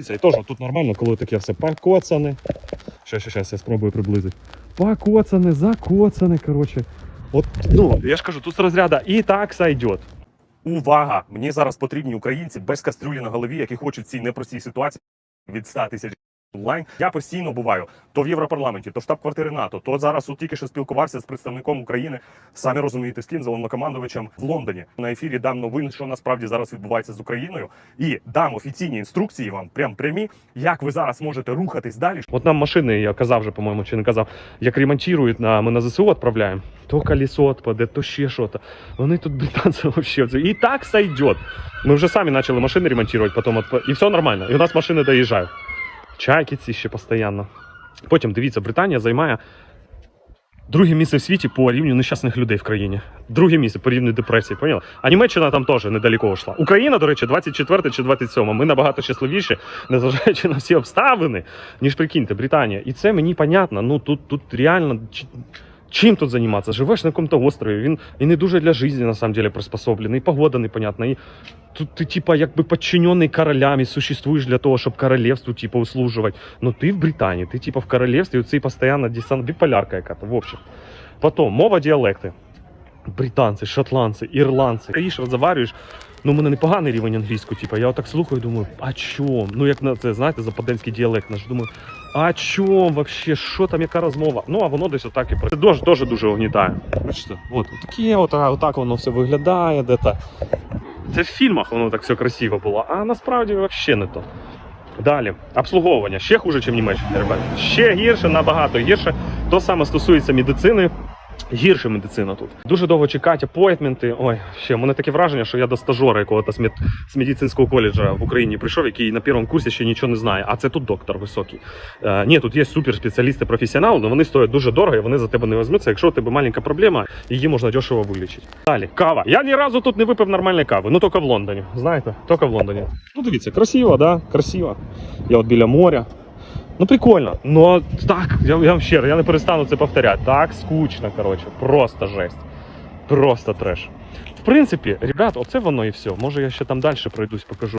І теж тут нормально, коли таке все покоцане. Ще, ще, ще, я спробую приблизити. Покоцане, закоцане, коротше. От, ну, я ж кажу, тут з розряду і так сойдет. Увага! Мені зараз потрібні українці без кастрюлі на голові, які хочуть в цій непростій ситуації від 100 тисяч онлайн. Я постійно буваю то в Європарламенті, то в штаб-квартири НАТО, то зараз от тільки що спілкувався з представником України. Самі розумієте, з ким головнокомандувачем в Лондоні. На ефірі дам новин, що насправді зараз відбувається з Україною, і дам офіційні інструкції вам, прям прямі, як ви зараз можете рухатись далі, От нам машини, я казав вже, по-моєму, чи не казав, як ремонтують, на, ми на ЗСУ відправляємо. То колесо відпаде, то ще що то. Вони тут британці взагалі. І так сойдет. Ми вже самі почали машини ремонтувати, потім отп- і все нормально. І у нас машини доїжджають. Чайки ще постійно. Потім дивіться, Британія займає друге місце в світі по рівню нещасних людей в країні. Друге місце по рівню депресії, поняла? А Німеччина там теж недалеко йшла. Україна, до речі, 24 чи 27. Ми набагато щасливіші, незважаючи на всі обставини, ніж прикиньте, Британія. І це мені понятно. Ну тут, тут реально. Чи- Чим тут займатися? Живеш на якомусь острові, він і не дуже для життя, на самом деле, приспособлений, і погода непонятна. І тут ти, типа, якби підчинений королями, существуєш для того, щоб королевству, типа, услужувати. Ну ти в Британії, ти типа в королевстві, оцей постійно десант, біполярка яка-то, в общем. Потім, мова діалекти. Британці, шотландці, ірландці. Стоїш, розговарюєш. Ну, у мене непоганий рівень англійської, типу, я отак слухаю, думаю, а чом? Ну, як на це, знаєте, западенський діалект наш. Думаю, а чом вообще, що там, яка розмова? Ну, а воно десь отак і працює. Це дуже, дуже, дуже угнітає. Бачите, от, таке, от, отак воно все виглядає, де-то. Це в фільмах воно так все красиво було, а насправді взагалі не то. Далі, обслуговування ще хуже, ніж в Німеччині, ребята. Ще гірше, набагато гірше. То саме стосується медицини. Гірше медицина тут. Дуже довго чекати апойтменти. Ой, ще мене таке враження, що я до стажера якогось з, мед... з медицинського коледжа в Україні прийшов, який на першому курсі ще нічого не знає. А це тут доктор високий. Е, ні, тут є суперспеціалісти, професіонали, але вони стоять дуже дорого, і вони за тебе не візьмуться. Якщо у тебе маленька проблема, її можна дешево вилічити. Далі, кава. Я ні разу тут не випив нормальної кави. Ну тільки в Лондоні. Знаєте, тільки в Лондоні. Ну дивіться, красиво, да? Красиво. Я от біля моря. Ну прикольно. но так, я, я вам щиро, я не перестану це повторяти. Так скучно, коротше, просто жесть. Просто треш. В принципі, ребят, оце воно і все. Може я ще там далі пройдусь, покажу.